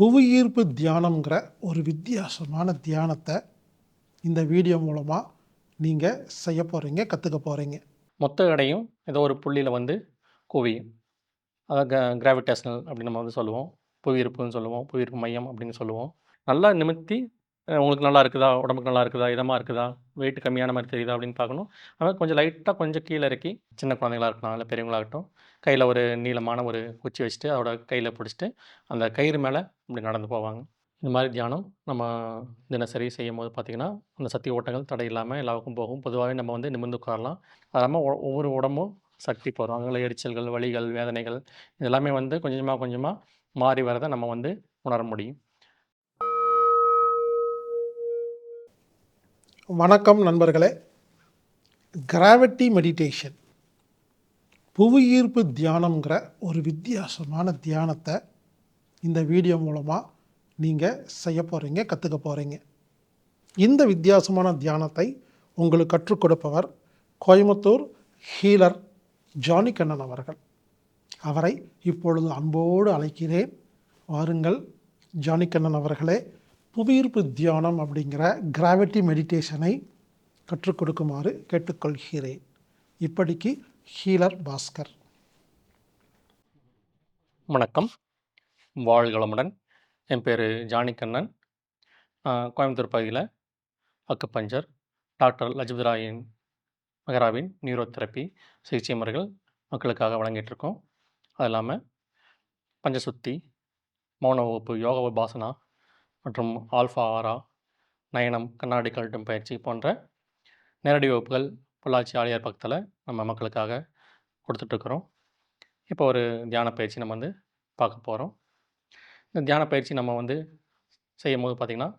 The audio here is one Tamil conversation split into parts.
புவியீர்ப்பு தியானம்ங்கிற ஒரு வித்தியாசமான தியானத்தை இந்த வீடியோ மூலமாக நீங்கள் செய்ய போகிறீங்க கற்றுக்க போகிறீங்க மொத்த எடையும் ஏதோ ஒரு புள்ளியில் வந்து குவியும் அதை க கிராவிடேஷனல் அப்படின்னு நம்ம வந்து சொல்லுவோம். புவியீர்ப்புன்னு சொல்லுவோம் புவியீர்ப்பு மையம் அப்படின்னு சொல்லுவோம். நல்லா நிமித்தி உங்களுக்கு நல்லா இருக்குதா உடம்புக்கு நல்லா இருக்குதா இதமாக இருக்குதா வெயிட் கம்மியான மாதிரி தெரியுதா அப்படின்னு பார்க்கணும். அதனால் கொஞ்சம் லைட்டாக கொஞ்சம் கீழே இறக்கி சின்ன குழந்தைங்களா இருக்கலாம் இல்லை பெரியவங்களாகட்டும் கையில் ஒரு நீளமான ஒரு குச்சி வச்சுட்டு அதோட கையில் பிடிச்சிட்டு அந்த கயிறு மேலே இப்படி நடந்து போவாங்க. இந்த மாதிரி தியானம் நம்ம தினசரி செய்யும் போது பார்த்திங்கன்னா அந்த சக்தி ஓட்டங்கள் தடை இல்லாமல் எல்லாருக்கும் போகும். பொதுவாகவே நம்ம வந்து நிமிர்ந்து உட்காரலாம். அது இல்லாமல் ஒவ்வொரு உடம்பும் சக்தி போகிறோம் அங்கே எரிச்சல்கள் வலிகள் வேதனைகள் இதெல்லாமே வந்து கொஞ்சமாக கொஞ்சமாக மாறி வரதை நம்ம வந்து உணர முடியும். வணக்கம் நண்பர்களே. கிராவிட்டி மெடிடேஷன் புவியீர்ப்பு தியானம்ங்கிற ஒரு வித்தியாசமான தியானத்தை இந்த வீடியோ மூலமாக நீங்கள் செய்ய போகிறீங்க கற்றுக்க போகிறீங்க இந்த வித்தியாசமான தியானத்தை உங்களுக்கு கற்றுக் கொடுப்பவர் கோயம்புத்தூர் ஹீலர் ஜானி கண்ணன் அவர்கள். அவரை இப்பொழுது அன்போடு அழைக்கிறேன். வாருங்கள் ஜானி கண்ணன் அவர்களே புவியீர்ப்பு தியானம் அப்படிங்கிற கிராவிட்டி மெடிடேஷனை கற்றுக் கொடுக்குமாறு கேட்டுக்கொள்கிறேன். இப்படிக்கு ஹீலர் பாஸ்கர். வணக்கம். வாழ்களமுடன் என் பேர் ஜானிகண்ணன் கோயம்புத்தூர் பகுதியில் அக்குப்பஞ்சர் டாக்டர் லஜபதிராயின் மகராவின் நியூரோ தெரப்பி சிகிச்சை முறைகள் மக்களுக்காக வழங்கிட்டுருக்கோம். அது இல்லாமல் பஞ்சசுத்தி மௌன வகுப்பு யோக பாசனா மற்றும் ஆல்ஃபா ஆரா நயனம் கண்ணாடி கழட்டும் பயிற்சி போன்ற நேரடி வகுப்புகள் பொள்ளாச்சி ஆலியார் பக்கத்தில் நம்ம மக்களுக்காக கொடுத்துட்ருக்குறோம். இப்போ ஒரு தியான பயிற்சி நம்ம வந்து பார்க்க போகிறோம் இந்த தியான பயிற்சி நம்ம வந்து செய்யும் போது பார்த்திங்கன்னா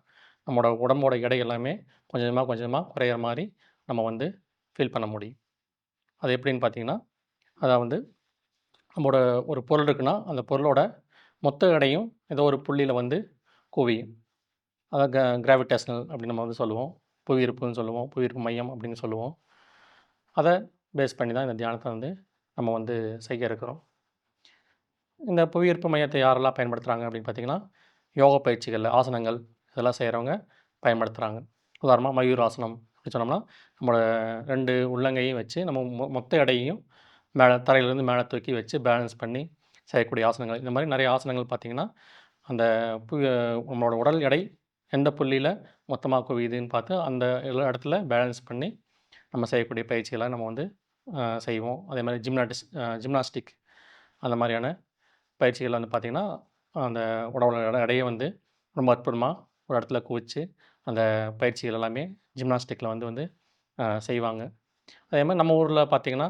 நம்மளோட உடம்போட எடை எல்லாமே கொஞ்சமாக கொஞ்சமாக குறையிற மாதிரி நம்ம வந்து ஃபீல் பண்ண முடியும். அது எப்படின்னு பார்த்தீங்கன்னா வந்து நம்மளோட ஒரு பொருள் இருக்குன்னா அந்த பொருளோட மொத்த எடையும் ஏதோ ஒரு புள்ளியில் வந்து குவியும். அதை க கிராவிடேஷனல் அப்படின்னு நம்ம வந்து சொல்லுவோம். புவியிருப்புன்னு சொல்லுவோம். புவியிருப்பு மையம் அப்படின்னு சொல்லுவோம். அதை பேஸ் பண்ணி தான் இந்த தியானத்தை வந்து நம்ம வந்து செய்ய இருக்கிறோம். இந்த புவியீர்ப்பு மையத்தை யாரெல்லாம் பயன்படுத்துகிறாங்க அப்படின்னு பார்த்தீங்கன்னா யோக பயிற்சிகள் ஆசனங்கள் இதெல்லாம் செய்கிறவங்க பயன்படுத்துகிறாங்க உதாரணமாக மயூர் ஆசனம் அப்படி சொன்னோம்னா நம்மளோட ரெண்டு உள்ளங்கையும் வச்சு நம்ம மொ மொத்த எடையையும் மேலே தரையிலேருந்து மேலே தூக்கி வச்சு பேலன்ஸ் பண்ணி செய்யக்கூடிய ஆசனங்கள். இந்த மாதிரி நிறைய ஆசனங்கள் பார்த்திங்கன்னா அந்த நம்மளோட உடல் எடை எந்த புள்ளியில் மொத்தமாக குவியுதுன்னு பார்த்து அந்த எல்லா இடத்துல பேலன்ஸ் பண்ணி நம்ம செய்யக்கூடிய பயிற்சிகளை நம்ம வந்து செய்வோம். அதே மாதிரி ஜிம்னாட்டிஸ் ஜிம்னாஸ்டிக் அந்த மாதிரியான பயிற்சிகள் வந்து பார்த்திங்கன்னா அந்த உடம்போட இடையே எடையை வந்து ரொம்ப அற்புதமாக ஒரு இடத்துல குவிச்சு அந்த பயிற்சிகள் எல்லாமே ஜிம்னாஸ்டிக்கில் வந்து வந்து செய்வாங்க. அதே மாதிரி நம்ம ஊரில் பார்த்திங்கன்னா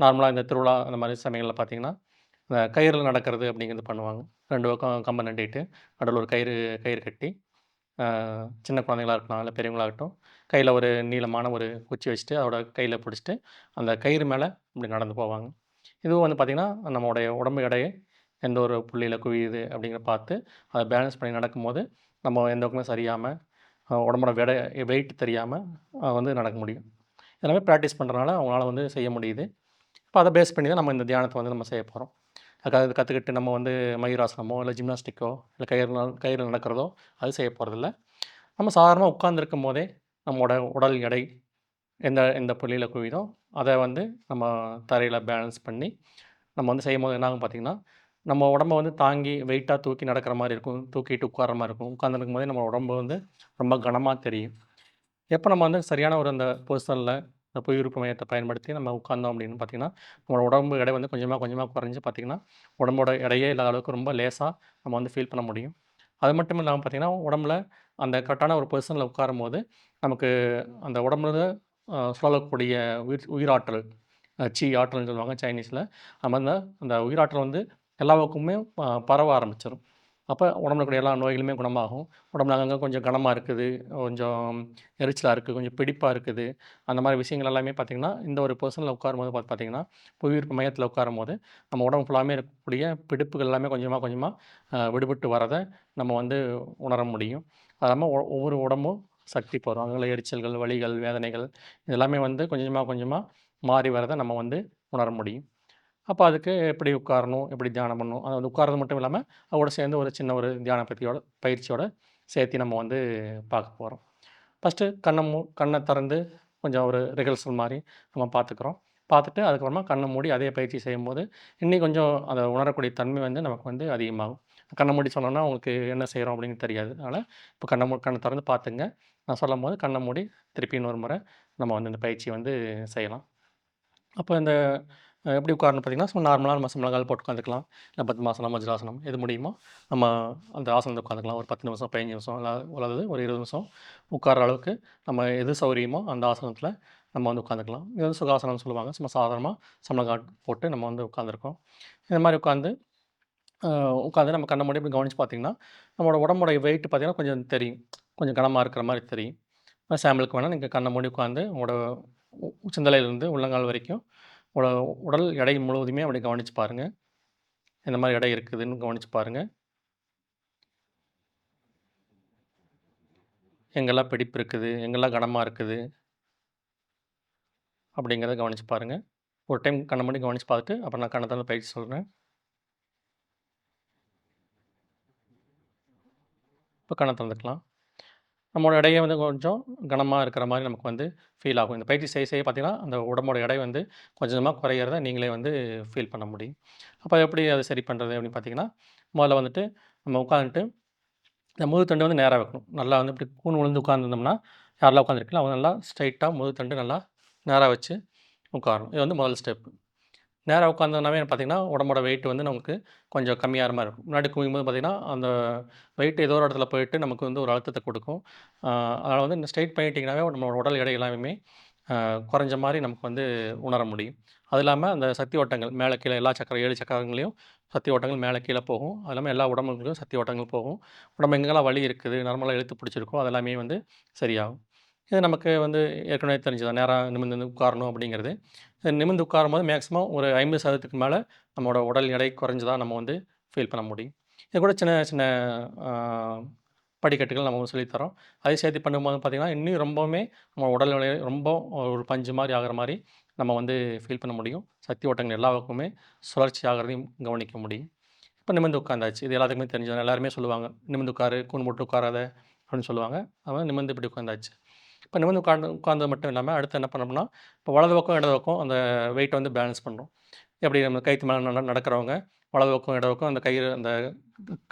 நார்மலாக இந்த திருவிழா அந்த மாதிரி சமயங்களில் பார்த்திங்கன்னா இந்த கயிறில் நடக்கிறது அப்படிங்கிறது பண்ணுவாங்க. ரெண்டு பக்கம் கம்பம் நண்டிட்டு நடுவில் ஒரு கயிறு கயிறு கட்டி சின்ன குழந்தைங்களா இருக்கலாம் இல்லை பெரியவங்களாகட்டும் கையில் ஒரு நீளமான ஒரு குச்சி வச்சுட்டு அதோட கையில் பிடிச்சிட்டு அந்த கயிறு மேலே இப்படி நடந்து போவாங்க. இதுவும் வந்து பார்த்திங்கன்னா நம்மளுடைய உடம்பு எடையை எந்த ஒரு புள்ளியில் குவியுது அப்படிங்கிற பார்த்து அதை பேலன்ஸ் பண்ணி நடக்கும்போது நம்ம எந்த பக்கமே சரியாமல் உடம்போட வெடை வெயிட் தெரியாமல் வந்து நடக்க முடியும். எல்லாமே ப்ராக்டிஸ் பண்ணுறனால அவங்களால வந்து செய்ய முடியுது. இப்போ அதை பேஸ் பண்ணி தான் நம்ம இந்த தியானத்தை வந்து நம்ம செய்ய போகிறோம் அதுக்காக இது கற்றுக்கிட்டு நம்ம வந்து மயூராசனமோ இல்லை ஜிம்னாஸ்டிக்கோ இல்லை கயிறு கயிறு நடக்கிறதோ அது செய்ய போகிறதில்ல நம்ம சாதாரணமாக உட்காந்துருக்கும் போதே நம்மளோட உடல் எடை எந்த எந்த புள்ளியில் குவிதோ அதை வந்து நம்ம தரையில் பேலன்ஸ் பண்ணி நம்ம வந்து செய்யும் போது என்ன ஆகும் பார்த்திங்கன்னா நம்ம உடம்ப வந்து தாங்கி வெயிட்டாக தூக்கி நடக்கிற மாதிரி இருக்கும் தூக்கிட்டு உட்கார்ற மாதிரி இருக்கும். உட்காந்துருக்கும் போதே நம்ம உடம்பு வந்து ரொம்ப கனமாக தெரியும். எப்போ நம்ம வந்து சரியான ஒரு அந்த பொசிஷனில் இந்த புவியிருப்பு மையத்தை பயன்படுத்தி நம்ம உட்கார்ந்தோம் அப்படின்னு பார்த்தீங்கன்னா நம்மளோட உடம்பு எடை வந்து கொஞ்சமாக கொஞ்சமாக குறைஞ்சி பார்த்திங்கன்னா உடம்போட எடையே இல்லாத அளவுக்கு ரொம்ப லேசாக நம்ம வந்து ஃபீல் பண்ண முடியும். அது மட்டும் இல்லாமல் பார்த்திங்கன்னா உடம்புல அந்த கரெக்டான ஒரு பொசிஷனில் உட்காரும் போது நமக்கு அந்த உடம்புல சுழலக்கூடிய உயிர் உயிராற்றல் சி ஆற்றல்னு சொல்லுவாங்க சைனீஸில் நம்ம அந்த உயிராற்றல் வந்து எல்லா பக்கமுமே பரவ ஆரம்பிச்சிடும் அப்போ உடம்புல கூடிய எல்லா நோய்களுமே குணமாகும். உடம்புல அங்கங்கே கொஞ்சம் கனமாக இருக்குது கொஞ்சம் எரிச்சலாக இருக்குது கொஞ்சம் பிடிப்பாக இருக்குது. அந்த மாதிரி விஷயங்கள் எல்லாமே பார்த்திங்கன்னா இந்த ஒரு பர்சனில் உட்காரும்போது பார்த்து பார்த்திங்கன்னா புவியீர்ப்பு மையத்தில் உட்காரும் போது நம்ம உடம்பு ஃபுல்லாமே இருக்கக்கூடிய பிடிப்புகள் எல்லாமே கொஞ்சமாக கொஞ்சமாக விடுபட்டு வரதை நம்ம வந்து உணர முடியும். அது இல்லாமல் ஒ- ஒவ்வொரு உடம்பும் சக்தி போகிறோம் அங்கே எரிச்சல்கள் வலிகள் வேதனைகள் இதெல்லாமே வந்து கொஞ்சமாக கொஞ்சமாக மாறி வரதை நம்ம வந்து உணர முடியும். அப்போ அதுக்கு எப்படி உட்காரணும் எப்படி தியானம் பண்ணணும் அது வந்து உட்கார்றது மட்டும் இல்லாமல் அதோட சேர்ந்து ஒரு சின்ன ஒரு தியான பயிற்சியோட பயிற்சியோட சேர்த்து நம்ம வந்து பார்க்க போகிறோம் ஃபஸ்ட்டு கண்ணை மூ கண்ணை திறந்து கொஞ்சம் ஒரு ரிஹர்சல் மாதிரி நம்ம பார்த்துக்குறோம். பார்த்துட்டு அதுக்கப்புறமா கண்ணை மூடி அதே பயிற்சி செய்யும்போது இன்னும் கொஞ்சம் அதை உணரக்கூடிய தன்மை வந்து நமக்கு வந்து அதிகமாகும். கண்ணை மூடி சொன்னோன்னா உங்களுக்கு என்ன செய்கிறோம் அப்படின்னு தெரியாது. அதனால் இப்போ கண்ணை மூ கண்ணை திறந்து பார்த்துங்க. நான் சொல்லும் போது கண்ணை மூடி திருப்பி இன்னொரு முறை நம்ம வந்து இந்த பயிற்சி வந்து செய்யலாம். அப்போ இந்த எப்படி உட்காரணும் பார்த்தீங்கன்னா சும்மா நார்மலாக நம்ம முழங்கால் போட்டு உட்காந்துக்கலாம். இல்லை பத்மாசனம் வஜ்ராசனம் எது முடியுமோ நம்ம அந்த ஆசனத்தை உட்காந்துக்கலாம். ஒரு பத்து நிமிஷம் பதினஞ்சு நிமிஷம் அல்லது ஒரு இருபது நிமிஷம் உட்கார அளவுக்கு நம்ம எது சௌகரியமோ அந்த ஆசனத்தில் நம்ம வந்து உட்காந்துக்கலாம். இது வந்து சுகாசனம்னு சொல்லுவாங்க. சும்மா சாதாரணமாக சமணங்கால் போட்டு நம்ம வந்து உட்காந்துருக்கோம். இந்த மாதிரி உட்காந்து உட்காந்து நம்ம கண்ணை மூடி இப்படி கவனித்து பார்த்தீங்கன்னா நம்மளோட உடம்போட வெயிட் பார்த்தீங்கன்னா கொஞ்சம் தெரியும். கொஞ்சம் கனமாக இருக்கிற மாதிரி தெரியும். சாம்பிளுக்கு வேணால் நீங்கள் கண்ணை மூடி உட்காந்து உங்களோட உ- உள்ளங்கால் வரைக்கும் உங்களோட உடல் எடை முழுவதுமே அப்படி கவனித்து பாருங்கள் எந்த மாதிரி எடை இருக்குதுன்னு கவனித்து பாருங்கள் எங்கெல்லாம் பிடிப்பு இருக்குது? எங்கெல்லாம் கனமாக இருக்குது? அப்படிங்கிறத கவனித்து பாருங்கள் ஒரு டைம் கண்ணை மூடி கவனித்து பார்த்துட்டு அப்புறம் நான் கண்ணை தான் பயிற்சி சொல்கிறேன் இப்போ கண்ணை திறந்துக்கலாம். நம்மளோட இடையே வந்து கொஞ்சம் கனமாக இருக்கிற மாதிரி நமக்கு வந்து ஃபீல் ஆகும். இந்த பயிற்சி செய்ய செய்ய பார்த்தீங்கன்னா அந்த உடம்போட எடை வந்து கொஞ்சமாக குறையிறத நீங்களே வந்து ஃபீல் பண்ண முடியும். அப்போ எப்படி அதை சரி பண்ணுறது அப்படின்னு பார்த்தீங்கன்னா முதல்ல வந்துட்டு நம்ம உட்காந்துட்டு இந்த முதுகுத்தண்டு வந்து நேராக வைக்கணும். நல்லா வந்து இப்படி கூன் விழுந்து உட்காந்துருந்தோம்னா யாரெல்லாம் உட்காந்துருக்கலாம் அவங்க நல்லா ஸ்ட்ரைட்டாக முதுகுத்தண்டு நல்லா நேராக வச்சு உட்காரணும். இது வந்து முதல் ஸ்டெப்பு நேராக உட்காந்துனாவே பார்த்திங்கன்னா உடம்போட வெயிட் வந்து நமக்கு கொஞ்சம் கம்மியாகிற மாதிரி இருக்கும். முன்னாடி குவிக்கும்போது பார்த்திங்கன்னா அந்த வெயிட் ஏதோ ஒரு இடத்துல போயிட்டு நமக்கு வந்து ஒரு அழுத்தத்தை கொடுக்கும். அதனால் வந்து இந்த ஸ்ட்ரைட் பண்ணிட்டிங்கனாவே நம்மளோட உடல் எடை எல்லாமே குறைஞ்ச மாதிரி நமக்கு வந்து உணர முடியும். அது இல்லாமல் அந்த சக்தி ஓட்டங்கள் மேலே கீழே எல்லா சக்கர ஏழு சக்கரங்களையும் சக்தி ஓட்டங்கள் மேலே கீழே போகும். அது இல்லாமல் எல்லா உடம்புகளுக்கும் சக்தி ஓட்டங்கள் போகும். உடம்பு எங்கெல்லாம் வலி இருக்குது நார்மலாக எழுத்து பிடிச்சிருக்கோ அதெல்லாமே வந்து சரியாகும். இது நமக்கு வந்து ஏற்கனவே தெரிஞ்சுதான் நேராக நிமிர்ந்து உட்காரணும் அப்படிங்கிறது. நிமிர்ந்து உட்காரும்போது மேக்ஸிமம் ஒரு ஐம்பது சதவீதத்துக்கு மேலே நம்மளோட உடல் எடை குறைஞ்சதா நம்ம வந்து ஃபீல் பண்ண முடியும். இது கூட சின்ன சின்ன படிக்கட்டுகள் நம்ம வந்து சொல்லித் தரோம் அதை சேர்த்து பண்ணும்போது பார்த்திங்கன்னா இன்னும் ரொம்பவுமே நம்ம உடல் நிலை ரொம்ப ஒரு பஞ்சு மாதிரி ஆகிற மாதிரி நம்ம வந்து ஃபீல் பண்ண முடியும். சக்தி ஓட்டங்கள் எல்லா பக்கமுமே சுழற்சி ஆகிறதையும் கவனிக்க முடியும். இப்போ நிமிர்ந்து உட்காந்தாச்சு. இது எல்லாத்துக்குமே தெரிஞ்சது எல்லாருமே சொல்லுவாங்க நிமிர்ந்து உட்காரு கூன் போட்டு உட்காராத அப்படின்னு சொல்லுவாங்க. அவன் நிமிர்ந்து இப்படி உட்காந்தாச்சு. இப்போ நிமிர்ந்து உட்காந்து உட்காந்தது மட்டும் இல்லாமல் அடுத்து என்ன பண்ணோம்னா இப்போ வலது பக்கம் இடது பக்கம் அந்த வெயிட்டை வந்து பேலன்ஸ் பண்ணுறோம் எப்படி நம்ம கைத்து மேலே நட நடக்கிறவங்க வலது பக்கம் இடது பக்கம் அந்த கையில் அந்த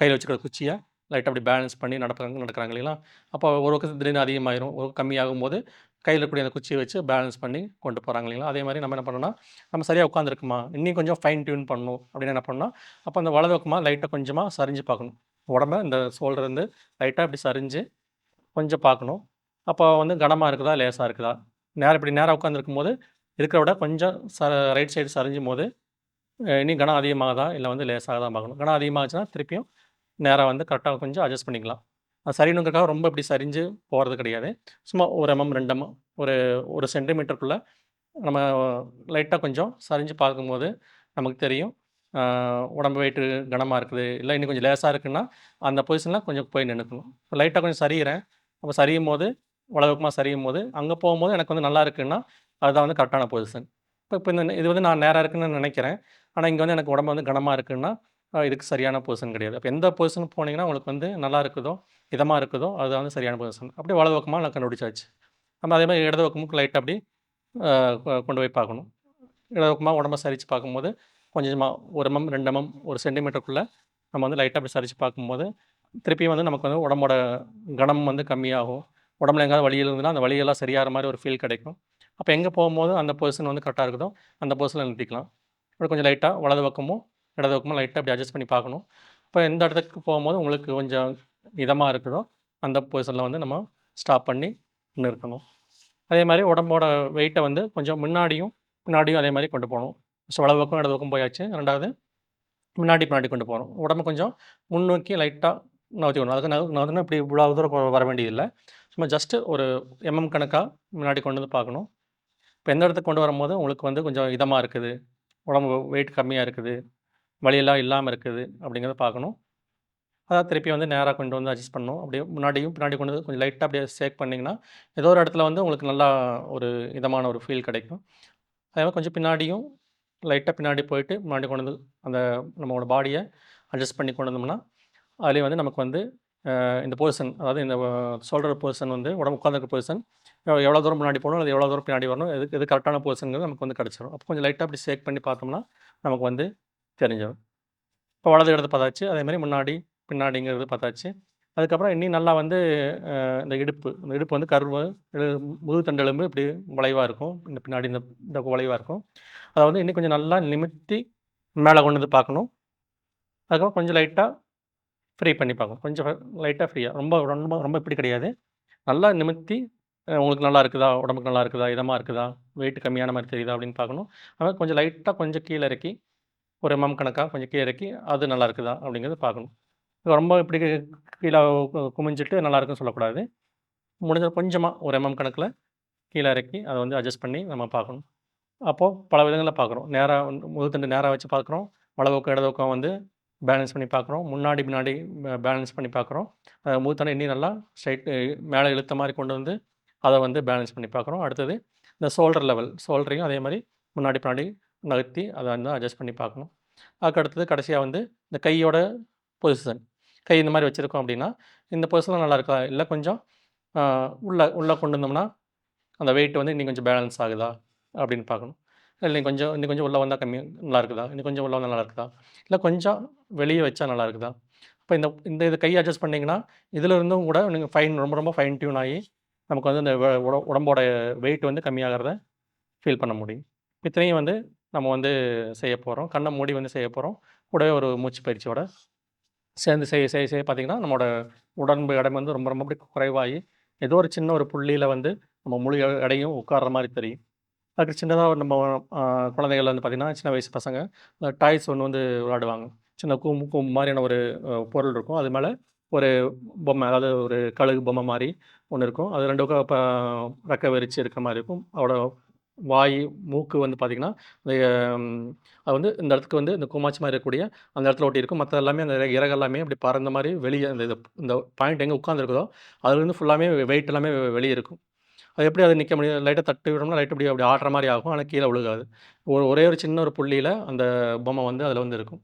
கையில் வச்சுக்கிற குச்சியை லைட்டாக அப்படி பேலன்ஸ் பண்ணி நடக்கிறாங்க நடக்கிறாங்க இல்லைங்களா? அப்போ ஒரு பக்கத்து திடீர்னு அதிகமாயிரும் ஒரு கம்மியாகும் போது கையில் இருக்கக்கூடிய அந்த குச்சியை வச்சு பேலன்ஸ் பண்ணி கொண்டு போகிறாங்க இல்லைங்களா? அதே மாதிரி நம்ம என்ன பண்ணோம்னா நம்ம சரியாக உட்காந்துருக்குமா இன்னும் கொஞ்சம் ஃபைன் டியூன் பண்ணணும் அப்படின்னு என்ன பண்ணோம்னா அப்போ அந்த வலது பக்கமாக லைட்டாக கொஞ்சமாக சரிஞ்சு பார்க்கணும். உடம்ப இந்த சோல்டர் இருந்து லைட்டாக இப்படி சரிஞ்சு கொஞ்சம் பார்க்கணும். அப்போ வந்து கனமாக இருக்குதா லேசாக இருக்குதா? நேரம் இப்படி நேராக உட்காந்துருக்கும் போது இருக்கிற விட கொஞ்சம் ச ரைட் சைடு சரிஞ்சும் போது இனி கனம் அதிகமாகுதா? இல்லை வந்து லேசாக தான் பார்க்கணும். கனம் அதிகமாகச்சுன்னா திருப்பியும் நேராக வந்து கரெக்டாக கொஞ்சம் அட்ஜஸ்ட் பண்ணிக்கலாம். அது சரினுங்கிறக்காக ரொம்ப இப்படி சரிஞ்சு போகிறது கிடையாது. சும்மா ஒரு எம்எம் ரெண்டு எம்எம் ஒரு ஒரு சென்டிமீட்டருக்குள்ளே நம்ம லைட்டாக கொஞ்சம் சரிஞ்சு பார்க்கும்போது நமக்கு தெரியும் உடம்பு வெயிட்டு கனமாக இருக்குது இல்லை இன்னும் கொஞ்சம் லேசாக இருக்குன்னா அந்த பொசிஷனில் கொஞ்சம் போய் நின்றுக்கணும் லைட்டாக கொஞ்சம் சரிகிறேன் அப்போ சரியும் போது உலகமாக சரியும் போது அங்கே போகும்போது எனக்கு வந்து நல்லா இருக்குன்னா அதுதான் வந்து கரெக்டான பொசிஷன் இப்போ இப்போ இந்த இது வந்து நான் நேராக இருக்குன்னு நினைக்கிறேன். ஆனால் இங்கே வந்து எனக்கு உடம்பு வந்து கனமாக இருக்குன்னா இதுக்கு சரியான பொசிஷன் கிடையாது. அப்போ எந்த பொசிஷன் போனீங்கன்னா உங்களுக்கு வந்து நல்லா இருக்குதோ இதமாக இருக்குதோ அது வந்து சரியான பொசிஷன் அப்படியே வலது பக்கமாக நான் கண்டுபிடிச்சாச்சு. நம்ம அதே மாதிரி இடது பக்கமும் லைட்டாக அப்படி கொண்டு போய் பார்க்கணும். இடது பக்கமாக உடம்பை சரித்து பார்க்கும்போது கொஞ்சமாக ஒரு மம் ரெண்டு மம் ஒரு சென்டிமீட்டருக்குள்ளே நம்ம வந்து லைட்டாக அப்படி சரித்து பார்க்கும்போது திருப்பியும் வந்து நமக்கு வந்து உடம்போட கனம் வந்து கம்மியாகும். உடம்புல எங்காவது வழி இருந்ததுன்னா அந்த வழியெல்லாம் சரியாகிற மாதிரி ஒரு ஃபீல் கிடைக்கும். அப்போ எங்கே போகும்போது அந்த பொசிஷன் வந்து கரெக்டாக இருக்குதோ அந்த பொசிஷனில் நிறுத்திக்கலாம். அப்புறம் கொஞ்சம் லைட்டாக வலது பக்கமும் இடது பக்கமும் லைட்டாக அப்படி அட்ஜஸ்ட் பண்ணி பார்க்கணும். இப்போ எந்த இடத்துக்கு போகும்போது உங்களுக்கு கொஞ்சம் இதமாக இருக்குதோ அந்த பொசிஷனில் வந்து நம்ம ஸ்டாப் பண்ணி நிறுத்தணும். அதே மாதிரி உடம்போட வெயிட்டை வந்து கொஞ்சம் முன்னாடியும் பின்னாடியும் அதே மாதிரி கொண்டு போகணும். ஸோ வலது பக்கம் இடது பக்கம் போயாச்சு. ரெண்டாவது முன்னாடி பின்னாடி கொண்டு போகணும். உடம்பு கொஞ்சம் முன்னோக்கி லைட்டாக நகர்த்தி விடணும் அதுக்கு நகர்த்தினா இப்படி இவ்வளோ தூரம் வர வேண்டியதில்லை. சும்மா ஜஸ்ட்டு ஒரு எம்எம் கணக்காக முன்னாடி கொண்டு வந்து பார்க்கணும். இப்போ எந்த இடத்துக்கு கொண்டு வரும்போது உங்களுக்கு வந்து கொஞ்சம் இதமாக இருக்குது? உடம்பு வெயிட் கம்மியாக இருக்குது. வலியெல்லாம் இல்லாமல் இருக்குது அப்படிங்கிறத பார்க்கணும். அதான் திருப்பி வந்து நேராக கொண்டு வந்து அட்ஜஸ்ட் பண்ணணும். அப்படியே முன்னாடியும் பின்னாடி கொண்டு வந்து கொஞ்சம் லைட்டாக அப்படியே ஷேக் பண்ணிங்கன்னா ஏதோ ஒரு இடத்துல வந்து உங்களுக்கு நல்லா ஒரு இதமான ஒரு ஃபீல் கிடைக்கும். அதே மாதிரி கொஞ்சம் பின்னாடியும் லைட்டாக பின்னாடி போயிட்டு முன்னாடி கொண்டு வந்து அந்த நம்மளோட பாடியை அட்ஜஸ்ட் பண்ணி கொண்டு வந்தோம்னா அதுலேயும் வந்து நமக்கு வந்து இந்த பொசிஷன் அதாவது இந்த சொல்கிற பொசிஷன் வந்து உடம்பு உட்காந்துருக்க பொசிஷன் எவ்வளோ தூரம் முன்னாடி போகணும் அது எவ்வளோ தூரம் பின்னாடி வரணும் எது எது கரெக்டான பொசிஷனுங்கிறது நமக்கு வந்து கிடச்சிரும். அப்போ கொஞ்சம் லைட்டாக அப்படி ஷேக் பண்ணி பார்த்தோம்னா நமக்கு வந்து தெரிஞ்சிடும் இப்போ வலது இடத்து பார்த்தாச்சு அதே மாதிரி முன்னாடி பின்னாடிங்கிறது பார்த்தாச்சு. அதுக்கப்புறம் இன்னும் நல்லா வந்து இந்த இடுப்பு இந்த இடுப்பு வந்து கருவு முதுகு தண்டெலும்பு இப்படி வளைவாக இருக்கும். இந்த பின்னாடி இந்த இந்த வளைவாக இருக்கும். அதை வந்து இன்னும் கொஞ்சம் நல்லா நிமித்தி மேலே கொண்டு வந்து பார்க்கணும். அதுக்கப்புறம் கொஞ்சம் லைட்டாக ஃப்ரீ பண்ணி பார்க்கணும். கொஞ்சம் லைட்டாக ஃப்ரீயாக ரொம்ப ரொம்ப ரொம்ப இப்படி கிடையாது. நல்லா நிமித்தி உங்களுக்கு நல்லா இருக்குதா? உடம்புக்கு நல்லா இருக்குதா? இதமாக இருக்குதா? வெயிட் கம்மியான மாதிரி தெரியுதா? அப்படின்னு பார்க்கணும். அதாவது கொஞ்சம் லைட்டாக கொஞ்சம் கீழே இறக்கி ஒரு எம்எம் கணக்காக கொஞ்சம் கீழே இறக்கி அது நல்லா இருக்குதா? அப்படிங்கிறது பார்க்கணும். ரொம்ப இப்படி கீழே குமிஞ்சிட்டு நல்லா இருக்குன்னு சொல்லக்கூடாது. முடிஞ்ச கொஞ்சமாக ஒரு எம்எம் கணக்கில் கீழே இறக்கி அதை வந்து அட்ஜஸ்ட் பண்ணி நம்ம பார்க்கணும். அப்போது பல விதங்களில் பார்க்குறோம். நேராக முதுத்தண்டு நேராக வச்சு பார்க்குறோம். வலதுக்கம் இடதுக்கம் வந்து பேலன்ஸ் பண்ணி பார்க்குறோம் முன்னாடி பின்னாடி பேலன்ஸ் பண்ணி பார்க்குறோம் முதுத்தண்டை இன்னும் நல்லா ஸ்ட்ரைட் மேலே இழுத்த மாதிரி கொண்டு வந்து அதை வந்து பேலன்ஸ் பண்ணி பார்க்குறோம் அடுத்தது இந்த சோல்டர் லெவல் சோல்டரையும் அதே மாதிரி முன்னாடி பின்னாடி நகர்த்தி அதை வந்து அட்ஜஸ்ட் பண்ணி பார்க்கணும் அதுக்கு அடுத்தது கடைசியாக வந்து இந்த கையோட பொசிஷன் கை இந்த மாதிரி வச்சுருக்கோம் அப்படின்னா இந்த பொசிஷன் நல்லா இருக்கா? இல்லை கொஞ்சம் உள்ளே உள்ளே கொண்டு வந்தோம்னா அந்த வெயிட் வந்து இன்னும் கொஞ்சம் பேலன்ஸ் ஆகுதா? அப்படின்னு பார்க்கணும் இல்லை கொஞ்சம் இன்னும் கொஞ்சம் உள்ளே வந்தால் கம்மி நல்லா இருக்குதா இன்னும் கொஞ்சம் உள்ளே வந்தால் நல்லா இருக்குதா இல்லை கொஞ்சம் வெளியே வச்சா நல்லா இருக்குதா இப்போ இந்த இந்த இதை கை அட்ஜஸ்ட் பண்ணிங்கன்னா இதில் இருந்தும் கூட நீங்கள் ஃபைன் ரொம்ப ரொம்ப ஃபைன் டியூன் ஆகி நமக்கு வந்து இந்த உட- உடம்போட வெயிட் வந்து கம்மியாகிறத ஃபீல் பண்ண முடியும். இத்தனையும் வந்து நம்ம வந்து செய்ய போகிறோம் கண்ணை மூடி வந்து செய்ய போகிறோம் கூடவே ஒரு மூச்சு பயிற்சியோட சேர்ந்து செய்ய செய்ய செய்ய பார்த்தீங்கன்னா நம்மளோட உடம்பு எடை வந்து ரொம்ப ரொம்ப அப்படி குறைவாகி ஏதோ ஒரு சின்ன ஒரு புள்ளியில் வந்து நம்ம முழு இடையும் எடையும் உட்கார்ற மாதிரி தெரியும். அதுக்கு சின்னதாக நம்ம குழந்தைகள் வந்து பார்த்திங்கன்னா சின்ன வயசு பசங்க டாய்ஸ் ஒன்று வந்து விளையாடுவாங்க சின்ன கூம்பு கூம்பு மாதிரியான ஒரு பொருள் இருக்கும். அது மேலே ஒரு பொம்மை அதாவது ஒரு கழுகு பொம்மை மாதிரி ஒன்று இருக்கும். அது ரெண்டு பக்கம் இப்போ ரெக்க விரிச்சு இருக்கிற மாதிரி இருக்கும். அதோட வாய் மூக்கு வந்து பார்த்திங்கன்னா அது வந்து இந்த இடத்துக்கு வந்து இந்த கூமாச்சி மாதிரி இருக்கக்கூடிய அந்த இடத்துல ஒட்டி இருக்கும். மற்ற எல்லாமே அந்த இறகு எல்லாமே அப்படி பறந்த மாதிரி வெளியே அந்த இது இந்த பாயிண்ட் எங்கே உட்காந்துருக்குதோ அதுலேருந்து ஃபுல்லாமே வெயிட் எல்லாமே வெளியே இருக்கும். அது எப்படி அது நிற்க முடியும்? லைட்டாக தட்டு விடணும்னா லைட் அப்படி அப்படி ஆடுற மாதிரி ஆகும். ஆனால் கீழே விழுகாது. ஒரு ஒரே ஒரு சின்ன ஒரு புள்ளியில் அந்த பொம்மை வந்து அதில் வந்து இருக்கும்.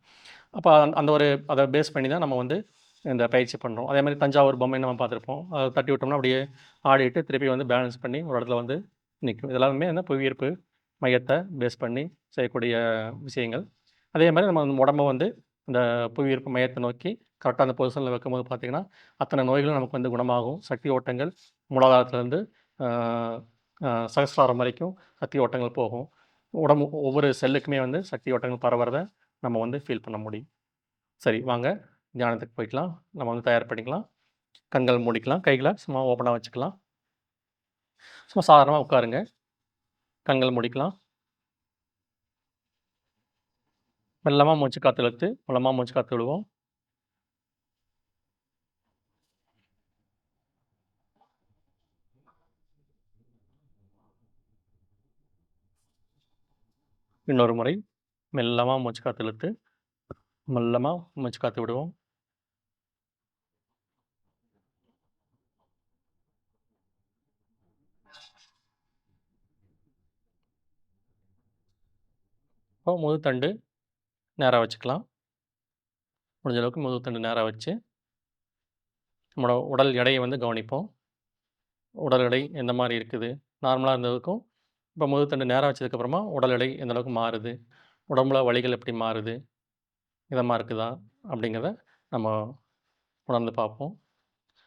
அப்போ அந்த ஒரு அதை பேஸ் பண்ணி தான் நம்ம வந்து இந்த பயிற்சி பண்ணுறோம் அதே மாதிரி தஞ்சாவூர் பொம்மை நம்ம பார்த்துருப்போம். அதை தட்டி விட்டோம்னா அப்படியே ஆடிட்டு திருப்பி வந்து பேலன்ஸ் பண்ணி ஒரு இடத்துல வந்து நிற்கும். இதெல்லாமே வந்து புவியீர்ப்பு மையத்தை பேஸ் பண்ணி செய்யக்கூடிய விஷயங்கள். அதே மாதிரி நம்ம உடம்பை வந்து இந்த புவியீர்ப்பு மையத்தை நோக்கி கரெக்டாக அந்த பொசிஷனில் வைக்கும்போது பார்த்திங்கன்னா அத்தனை நோய்களும் நமக்கு வந்து குணமாகும். சக்தி ஓட்டங்கள் மூலாதாரத்துலேருந்து சகசிராரம் வரைக்கும் சக்தி ஓட்டங்கள் போகும். உடம்பு ஒவ்வொரு செல்லுக்குமே வந்து சக்தி ஓட்டங்கள் பரவுறத நம்ம வந்து ஃபீல் பண்ண முடியும். சரி வாங்க. தியானத்துக்கு போய்க்கலாம். நம்ம வந்து தயார் பண்ணிக்கலாம். கண்கள் மூடிக்கலாம். கைகளை சும்மா ஓப்பனாக வச்சுக்கலாம். சும்மா சாதாரணமாக உட்காருங்க. கண்கள் மூடிக்கலாம். மெல்லமாக மூச்சு காற்று இழுத்து மெல்லமாக மூச்சு காற்று விடுவோம் இன்னொரு முறை மெல்லமாக மூச்சு காற்று இழுத்து மெல்லமாக மூச்சு காற்று விடுவோம். இப்போ முதுத்தண்டு நேராக வச்சுக்கலாம். முடிஞ்ச அளவுக்கு முதுகுத்தண்டு நேராக வச்சு நம்மளோட உடல் எடையை வந்து கவனிப்போம். உடல் எடை எந்த மாதிரி இருக்குது? நார்மலாக இருந்ததுக்கும் இப்போ முதுகுத்தண்டு நேராக வச்சதுக்கப்புறமா உடல் எடை எந்த அளவுக்கு மாறுது உடம்புல வலிகள் எப்படி மாறுது இதமாக இருக்குதா அப்படிங்கிறத நம்ம உணர்ந்து பார்ப்போம்.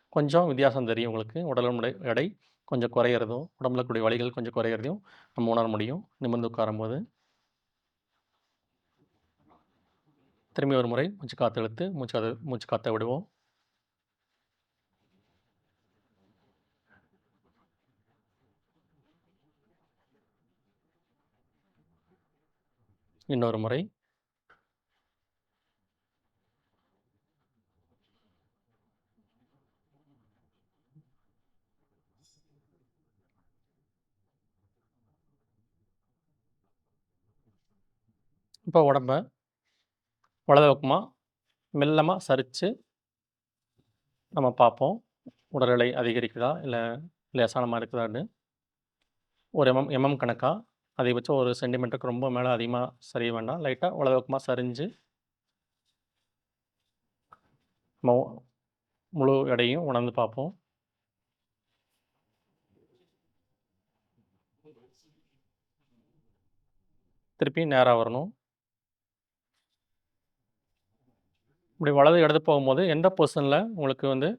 கொஞ்சம் வித்தியாசம் தெரியும் உங்களுக்கு. உடல் எடை கொஞ்சம் குறையிறதும் உடம்புல கூடிய வலிகள் கொஞ்சம் குறையிறதையும் நம்ம உணர முடியும். நிமிர்ந்து உட்காரும்போது. திரும்பி ஒரு முறை மூச்சு காற்று இழுத்து மூச்சு காற்று மூச்சு காற்றை விடுவோம். இன்னொரு முறை. இப்போ உடம்ப வலது பக்கமாக மெல்லமாக சரித்து நம்ம பார்ப்போம். உடல்நிலை அதிகரிக்குதா இல்லை லேசானமாக இருக்குதான்னு. ஒரு எம்எம் எம்எம் கணக்காக அதிகபட்சம் ஒரு சென்டிமீட்டருக்கு ரொம்ப மேலே அதிகமாக சரிய வேண்டாம். லைட்டாக வலது சரிஞ்சு நம்ம முழு எடையும் உணர்ந்து பார்ப்போம். திருப்பி நேராக வரணும். இப்படி வலது இடது போகும்போது எந்த பொசிஷனில் உங்களுக்கு வந்து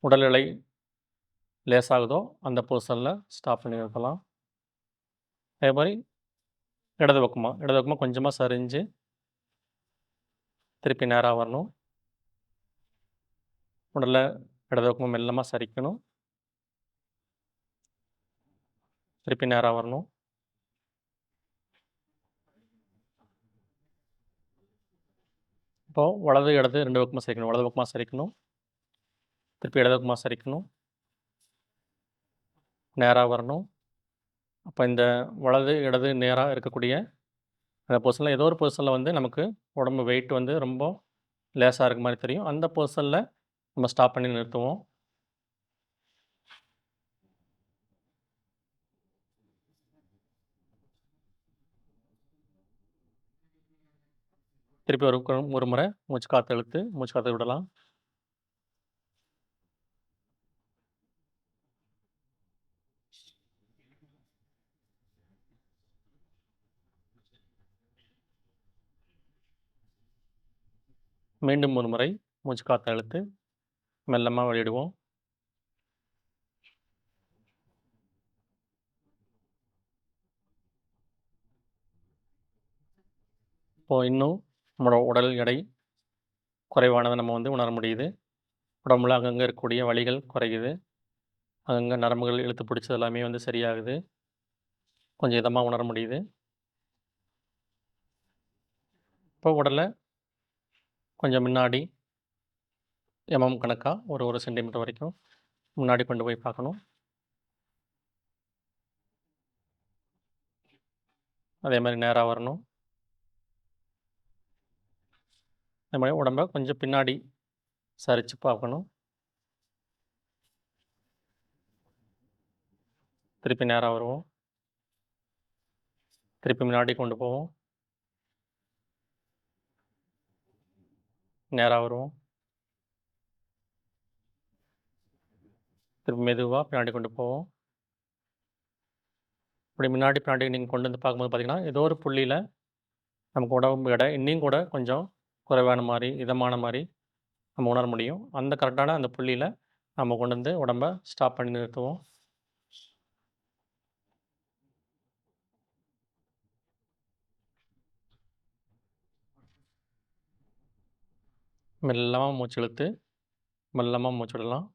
உடல் எடை லேசாகுதோ அந்த பொசிஷனில் ஸ்டாப் பண்ணி வைக்கலாம். அதே மாதிரி இடது பக்கமாக இடது பக்கமாக கொஞ்சமாக சரிஞ்சு திருப்பி நேராக வரணும். உடலில் இடது பக்கமாக மெல்லமாக சரிக்கணும். திருப்பி நேராக வரணும். இப்போது வலது இடது ரெண்டு பக்கமாக சரிக்கணும். வலது பக்கமாக சரிக்கணும். திருப்பி இடது பக்கமாக சரிக்கணும். நேராக வரணும். அப்போ இந்த வலது இடது நேராக இருக்கக்கூடிய அந்த பொசிஷனில் ஏதோ ஒரு பொசிஷனில் வந்து நமக்கு உடம்பு வெயிட் வந்து ரொம்ப லேசாக இருக்க மாதிரி தெரியும். அந்த பொசிஷனில் நம்ம ஸ்டாப் பண்ணி நிறுத்துவோம். திருப்பி ஒரு ஒரு முறை மூச்சு காற்று இழுத்து மூச்சு காற்று விடலாம். மீண்டும் ஒரு முறை மூச்சு காத்த இழுத்து மெல்லமாக வெளியிடுவோம். இப்போது இன்னும் நம்மளோட உடல் எடை குறைவானதை நம்ம வந்து உணர முடியுது. உடம்புல அங்கங்கே இருக்கக்கூடிய வலிகள் குறையுது. அங்கங்கே நரம்புகள் இழுத்து பிடிச்சது எல்லாமே வந்து சரியாகுது. கொஞ்சம் இதமாக உணர முடியுது. இப்போ உடலை கொஞ்சம் முன்னாடி எம்எம் கணக்காக ஒரு ஒரு சென்டிமீட்டர் வரைக்கும் முன்னாடி கொண்டு போய் பார்க்கணும். அதே மாதிரி நேராக வரணும். அதே மாதிரி உடம்ப கொஞ்சம் பின்னாடி சரித்து பார்க்கணும். திருப்பி நேராக வருவோம். திருப்பி முன்னாடி கொண்டு போவோம். நேராக வருவோம். திரும்ப மெதுவாக பின்னாடி கொண்டு போவோம். இப்படி முன்னாடி பின்னாடி நீங்கள் கொண்டு வந்து பார்க்கும்போது பார்த்தீங்கன்னா ஏதோ ஒரு புள்ளியில் நமக்கு உடம்பு எடை இன்னும் கூட கொஞ்சம் குறைவான மாதிரி இதமான மாதிரி நம்ம உணர முடியும். அந்த கரெக்டான அந்த புள்ளியில் நம்ம கொண்டு வந்து உடம்ப ஸ்டாப் பண்ணி நிறுத்துவோம். மெல்லமாக மூச்சு இழுத்து மெல்லமாக மூச்சு விடலாம்.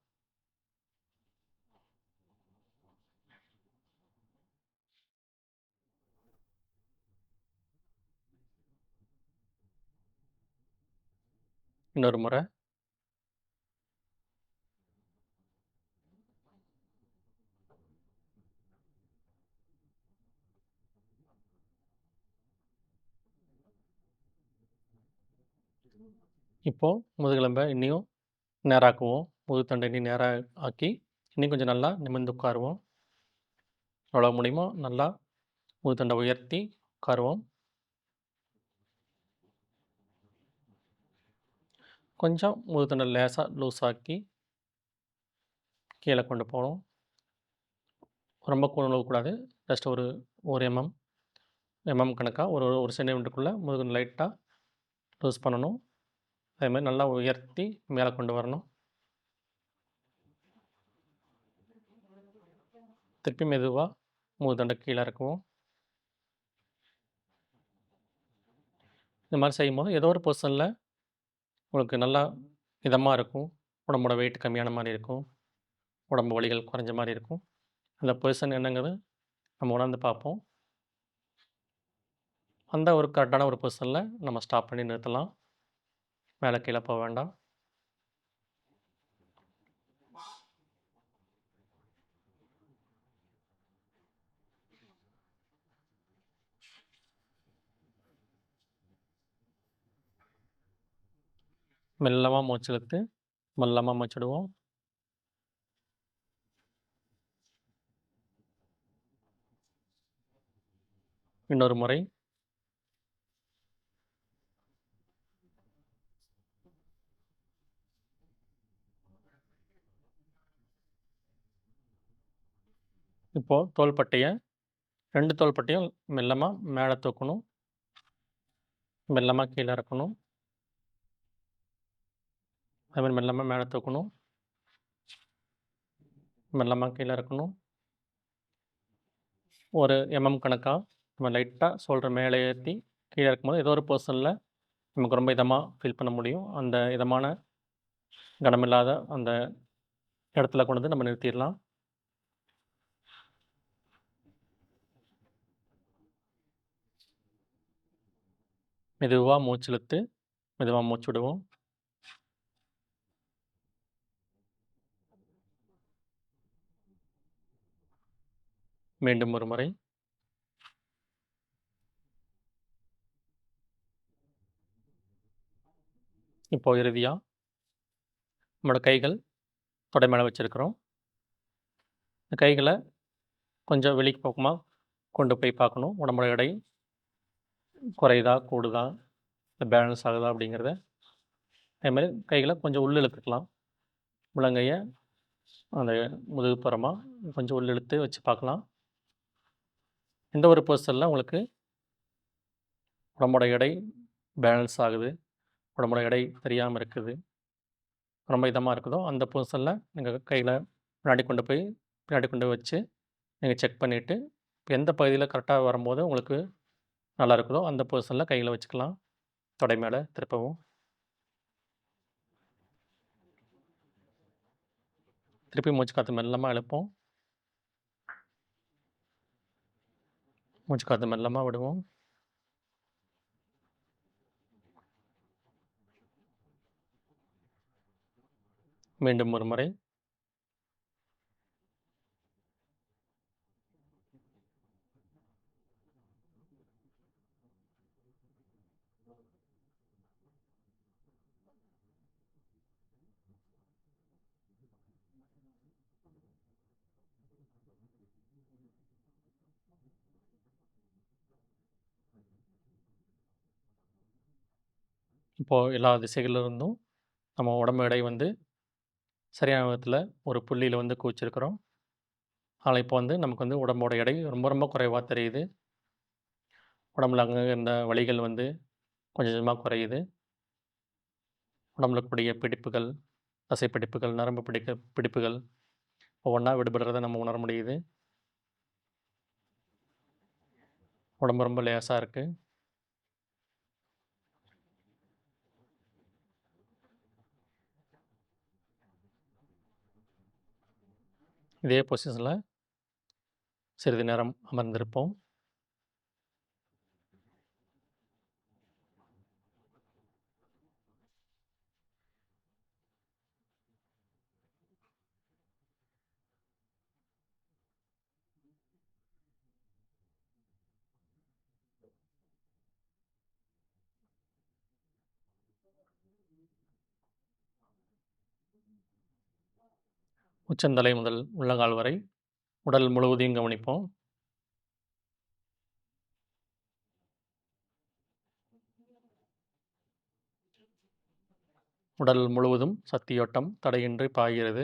இன்னொரு முறை. இப்போது முதுகெலும்பை இன்னியும் நேராக்குவோம். முதுகுத்தண்டை இன்னும் நேராக ஆக்கி இன்னும் கொஞ்சம் நல்லா நிமிர்ந்து உட்காருவோம். எவ்வளோ முடியுமோ நல்லா முதுகுத்தண்டை உயர்த்தி உட்காருவோம். கொஞ்சம் முதுகுத்தண்டை லேசாக லூஸ் ஆக்கி கீழே கொண்டு போகணும். ரொம்ப கூடாது. ஜஸ்ட் ஒரு ஒரு எம்எம் எம்எம் கணக்காக ஒரு ஒரு சென்டிமீட்டருக்குள்ளே முதுகு லைட்டாக லூஸ் பண்ணணும். அதே மாதிரி நல்லா உயர்த்தி மேலே கொண்டு வரணும். திருப்பி மெதுவாக முதுதண்டை கீழே இறக்குவோம். இந்த மாதிரி செய்யும்போது ஏதோ ஒரு பொசிஷனில் உங்களுக்கு நல்லா இதமாக இருக்கும். உடம்போட வெயிட் கம்மியான மாதிரி இருக்கும். உடம்பு வலிகள் குறைஞ்ச மாதிரி இருக்கும். அந்த பொசிஷன் என்னங்கிறது நம்ம உணர்ந்து பார்ப்போம். அந்த ஒரு கரெக்டான ஒரு பொசிஷனில் நம்ம ஸ்டாப் பண்ணி நிறுத்தலாம். மேலே கீழே போக வேண்டாம். மெல்லமாக மூச்சு இழுத்து மெல்லமாக மூச்சிடுவோம் இன்னொரு முறை. இப்போது தோள்பட்டையை ரெண்டு தோள்பட்டையும் மெல்லமாக மேலே தூக்கணும். மெல்லமாக கீழே இறக்கணும். அதே மெல்லமாக மேலே தூக்கணும். மெல்லமாக கீழே இறக்கணும். ஒரு எம்எம் கணக்காக நம்ம லைட்டாக சொல்கிற மேலே ஏற்றி கீழே இறக்கும்போது ஏதோ ஒரு பர்சனில் நமக்கு ரொம்ப இதமாக ஃபீல் பண்ண முடியும். அந்த இதமான கனமில்லாத அந்த இடத்துல கொண்டு வந்து நம்ம நிறுத்திடலாம் மெதுவாக மூச்சிழுத்து மெதுவாக மூச்சு விடுவோம். மீண்டும் ஒரு முறை. இப்போ இறுதியாக நம்மளோட கைகள் தொடை மேலே வச்சிருக்கிறோம். இந்த கைகளை கொஞ்சம் வெளிக்கு பக்கமா கொண்டு போய் பார்க்கணும். உடம்போட எடை குறையுதா? கூடுதா? இல்லை பேலன்ஸ் ஆகுதா? அப்படிங்கிறத. அதே கைகளை கொஞ்சம் உள்ள இழுத்துக்கலாம். முழங்கையை அந்த முதுகுப்புறமாக கொஞ்சம் உள்ள இழுத்து வச்சு பார்க்கலாம். எந்த ஒரு பர்சனில் உங்களுக்கு உடம்போட எடை பேலன்ஸ் ஆகுது. உடம்போட எடை தெரியாமல் இருக்குது. ரொம்ப இதமாக இருக்குதோ, அந்த பர்சனில் நீங்கள் கையில் பின்னாடி கொண்டு போய் பின்னாடி கொண்டு வச்சு நீங்கள் செக் பண்ணிட்டு, எந்த பகுதியில் கரெக்டாக வரும்போது உங்களுக்கு நல்லா இருக்குதோ, அந்த பொசிஷனில் கையில் வச்சுக்கலாம். தொடை மேலே திருப்பவும். திருப்பி மூச்சு காற்று மெல்லமாக எழுப்போம் மூச்சு காற்று மெல்லமாக விடுவோம். மீண்டும் ஒரு முறை. இப்போது எல்லா திசைகளிலிருந்தும் நம்ம உடம்பு எடை வந்து சரியான விதத்தில் ஒரு புள்ளியில் வந்து குவிச்சிருக்கிறோம். ஆனால் இப்போ வந்து நமக்கு வந்து உடம்போட எடை ரொம்ப ரொம்ப குறைவாக தெரியுது. உடம்புல அங்கே இருந்த வலிகள் வந்து கொஞ்சம் கொஞ்சமாக குறையுது. உடம்புல கூடிய பிடிப்புகள், தசை பிடிப்புகள், நரம்பு பிடிக்க பிடிப்புகள் ஒவ்வொன்றா விடுபடுறத நம்ம உணர முடியுது. உடம்பு ரொம்ப லேசாக இருக்குது இதே பொசிஷனில் சிறிது நேரம் அமர்ந்திருப்போம். உச்சந்தலை முதல் உள்ளங்கால் வரை உடல் முழுவதையும் கவனிப்போம். உடல் முழுவதும் சக்தியோட்டம் தடையின்றி பாய்கிறது.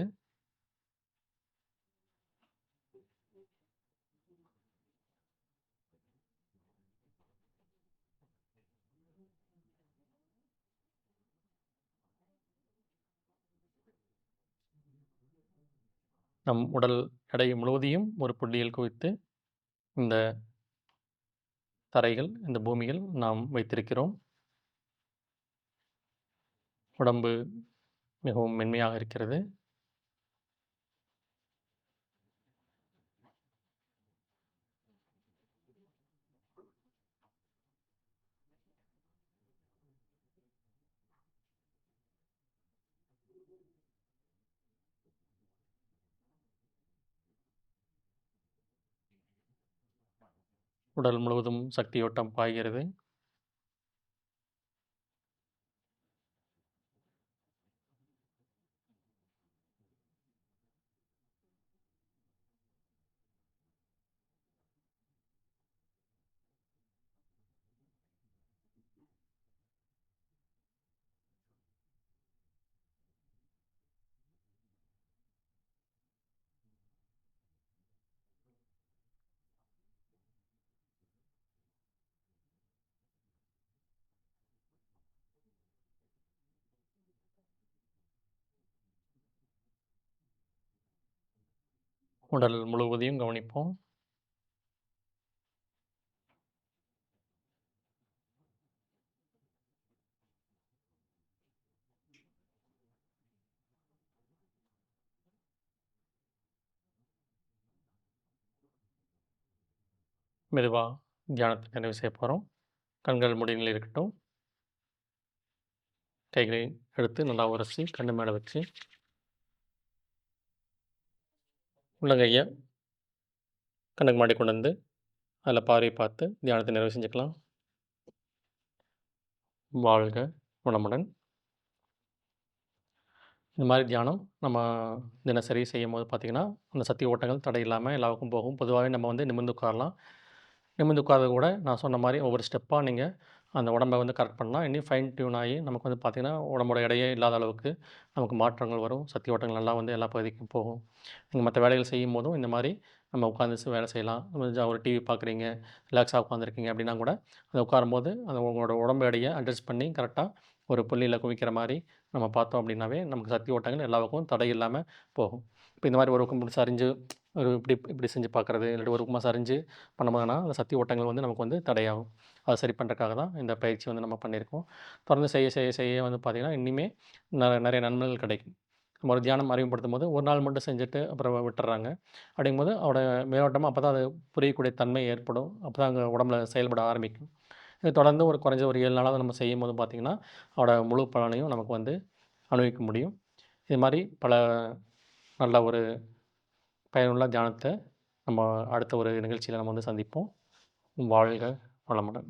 நம் உடல் எடை முழுவதையும் ஒரு புள்ளியில் குவித்து, இந்த தரைகள், இந்த பூமியில் நாம் வைத்திருக்கிறோம். உடம்பு மிகவும் மென்மையாக இருக்கிறது. உடல் முழுவதும் சக்தியோட்டம் பாய்கிறது. உடல் முழுவதையும் கவனிப்போம். மெதுவாக தியானத்தை நிறைவு செய்ய போகிறோம் கண்கள் முடிநிலை இருக்கட்டும். கைகளை எடுத்து நல்லா உரசி கண்ணு மேலே வச்சு உள்ளங்கையை கண்ணுக்கு மாடி கொண்டு வந்து அதில் பார்வை பார்த்து தியானத்தை நிறைவு செஞ்சுக்கலாம். வாழ்க குணமுடன் இந்த மாதிரி தியானம் நம்ம தினசரி செய்யும் போது பார்த்திங்கன்னா அந்த சக்தி ஓட்டங்கள் தடை இல்லாமல் எல்லாருக்கும் போகும். பொதுவாகவே நம்ம வந்து நிமிர்ந்து உட்காரலாம். நிமிர்ந்து உட்காரது கூட நான் சொன்ன மாதிரி ஒவ்வொரு ஸ்டெப்பாக நீங்கள் அந்த உடம்பை வந்து கரெக்ட் பண்ணால் இன்னும் ஃபைன் டியூன் ஆகி நமக்கு வந்து பார்த்திங்கன்னா உடம்போட இடையே இல்லாத அளவுக்கு நமக்கு மாற்றங்கள் வரும். சக்தி ஓட்டங்கள் நல்லா வந்து எல்லா பகுதிக்கும் போகும். நீங்கள் மற்ற வேலைகள் செய்யும் போதும் இந்த மாதிரி நம்ம உட்காந்து வேலை செய்யலாம். ஒரு டிவி பார்க்குறீங்க ரிலாக்ஸாக உட்காந்துருக்கீங்க அப்படின்னா கூட அதை உட்காரும்போது அந்த உங்களோட உடம்பு எடையை அட்ஜஸ்ட் பண்ணி கரெக்டாக ஒரு புள்ளியில் குவிக்கிற மாதிரி நம்ம பார்த்தோம் அப்படின்னாவே நமக்கு சக்தி ஓட்டங்கள் எல்லா தடை இல்லாமல் போகும். இப்போ இந்த மாதிரி ஒரு பக்கம் இப்படி சரிஞ்சு ஒரு இப்படி இப்படி செஞ்சு பார்க்குறது இல்லாட்டி ஒரு உக்கமாக சரிஞ்சு பண்ணும்போதுனா அந்த சக்தி ஓட்டங்கள் வந்து நமக்கு வந்து தடையாகும். அதை சரி பண்ணுறதுக்காக தான் இந்த பயிற்சி வந்து நம்ம பண்ணியிருக்கோம். தொடர்ந்து செய்ய செய்ய செய்ய வந்து பார்த்திங்கன்னா இன்னுமே நிறைய நிறைய நன்மைகள் கிடைக்கும். நம்ம ஒரு தியானம் அறிமுகப்படுத்தும் போது ஒரு நாள் மட்டும் செஞ்சுட்டு அப்புறம் விட்டுறாங்க. அப்படிங்கும்போது அவட மேலோட்டமாக அப்போ தான் அது புரியக்கூடிய தன்மை ஏற்படும். அப்போ தான் அங்கே உடம்புல செயல்பட ஆரம்பிக்கும். இது தொடர்ந்து ஒரு குறைஞ்ச ஒரு ஏழு நாளாக நம்ம செய்யும் போது பார்த்திங்கன்னா அவட முழு பலனையும் நமக்கு வந்து அனுபவிக்க முடியும். இது மாதிரி பல நல்ல ஒரு பயனுள்ள தியானத்தை நம்ம அடுத்த ஒரு நிகழ்ச்சியில் நம்ம வந்து சந்திப்போம். வாழ்க வளமுடன்.